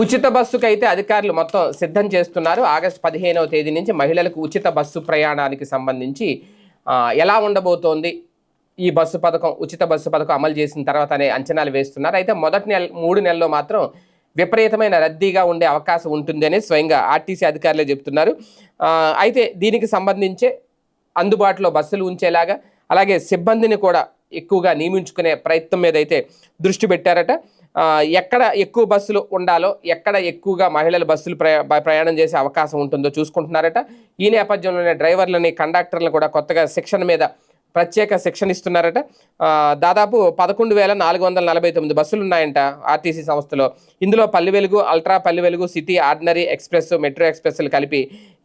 ఉచిత బస్సుకు అయితే అధికారులు మొత్తం సిద్ధం చేస్తున్నారు. ఆగస్టు పదిహేనవ తేదీ నుంచి మహిళలకు ఉచిత బస్సు ప్రయాణానికి సంబంధించి ఎలా ఉండబోతోంది? ఈ బస్సు పథకం ఉచిత బస్సు పథకం అమలు చేసిన తర్వాత అనే అంచనాలు వేస్తున్నారు. అయితే మొదటి నెల మూడు నెలల్లో మాత్రం విపరీతమైన రద్దీగా ఉండే అవకాశం ఉంటుందని స్వయంగా ఆర్టీసీ అధికారులే చెప్తున్నారు. అయితే దీనికి సంబంధించే అందుబాటులో బస్సులు ఉంచేలాగా అలాగే సిబ్బందిని కూడా ఎక్కువగా నియమించుకునే ప్రయత్నం మీద అయితే దృష్టి పెట్టారట. ఎక్కడ ఎక్కువ బస్సులు ఉండాలో ఎక్కడ ఎక్కువగా మహిళలు బస్సులు ప్రయా ప్రయాణం చేసే అవకాశం ఉంటుందో చూసుకుంటున్నారట. ఈ నేపథ్యంలోనే డ్రైవర్లని కండక్టర్లను కూడా కొత్తగా శిక్షణ మీద ప్రత్యేక శిక్షణ ఇస్తున్నారట. దాదాపు పదకొండు వేల నాలుగు వందల నలభై తొమ్మిది బస్సులు ఉన్నాయంట ఆర్టీసీ సంస్థలో. ఇందులో పల్లి వెలుగు అల్ట్రా పల్లి వెలుగు సిటీ ఆర్డినరీ ఎక్స్ప్రెస్ మెట్రో ఎక్స్ప్రెస్లు కలిపి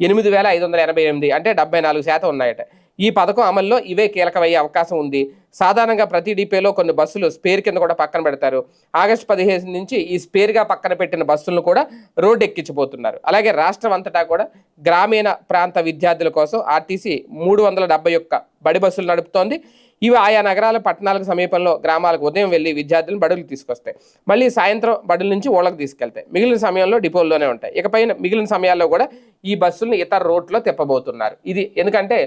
ఎనిమిది వేల ఐదు వందల ఎనభై ఎనిమిది అంటే డెబ్బై నాలుగు శాతం ఉన్నాయట. ఈ పథకం అమల్లో ఇవే కీలకమయ్యే అవకాశం ఉంది. సాధారణంగా ప్రతి డిపోలో కొన్ని బస్సులు స్పేర్ కింద కూడా పక్కన పెడతారు. ఆగస్టు పదిహేను నుంచి ఈ స్పేర్గా పక్కన పెట్టిన బస్సులను కూడా రోడ్డు ఎక్కించబోతున్నారు అలాగే రాష్ట్రం అంతటా కూడా గ్రామీణ ప్రాంత విద్యార్థుల కోసం ఆర్టీసీ మూడు వందల డెబ్బై ఒక్క బడి బస్సులు నడుపుతోంది. ఇవి ఆయా నగరాల పట్టణాలకు సమీపంలో గ్రామాలకు ఉదయం వెళ్ళి విద్యార్థులను బడులు తీసుకొస్తాయి. మళ్ళీ సాయంత్రం బడుల నుంచి ఓళ్ళకు తీసుకెళ్తాయి. మిగిలిన సమయంలో డిపోల్లోనే ఉంటాయి. ఇకపైన మిగిలిన సమయాల్లో కూడా ఈ బస్సులను ఇతర రోడ్లో తిప్పబోతున్నారు. ఇది ఎందుకంటే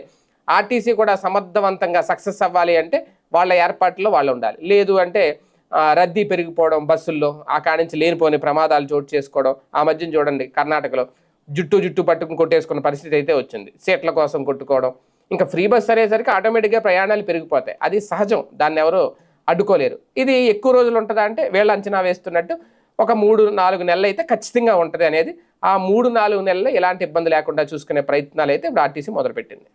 ఆర్టీసీ కూడా సమర్థవంతంగా సక్సెస్ అవ్వాలి అంటే వాళ్ళ ఏర్పాట్లో వాళ్ళు ఉండాలి. లేదు అంటే రద్దీ పెరిగిపోవడం బస్సుల్లో ఆ కాడించి నుంచి లేనిపోని ప్రమాదాలు చోటు చేసుకోవడం ఆ మధ్యన చూడండి కర్ణాటకలో జుట్టు జుట్టు పట్టుకుని కొట్టేసుకున్న పరిస్థితి అయితే వచ్చింది. సీట్ల కోసం కొట్టుకోవడం ఇంకా ఫ్రీ బస్ అనేసరికి ఆటోమేటిక్గా ప్రయాణాలు పెరిగిపోతాయి. అది సహజం దాన్ని ఎవరు అడ్డుకోలేరు. ఇది ఎక్కువ రోజులు ఉంటుందా అంటే వీళ్ళు అంచనా వేస్తున్నట్టు ఒక మూడు నాలుగు నెలలు అయితే ఖచ్చితంగా ఉంటుంది అనేది ఆ మూడు నాలుగు నెలలు ఎలాంటి ఇబ్బంది లేకుండా చూసుకునే ప్రయత్నాలు అయితే ఇప్పుడు ఆర్టీసీ మొదలుపెట్టింది.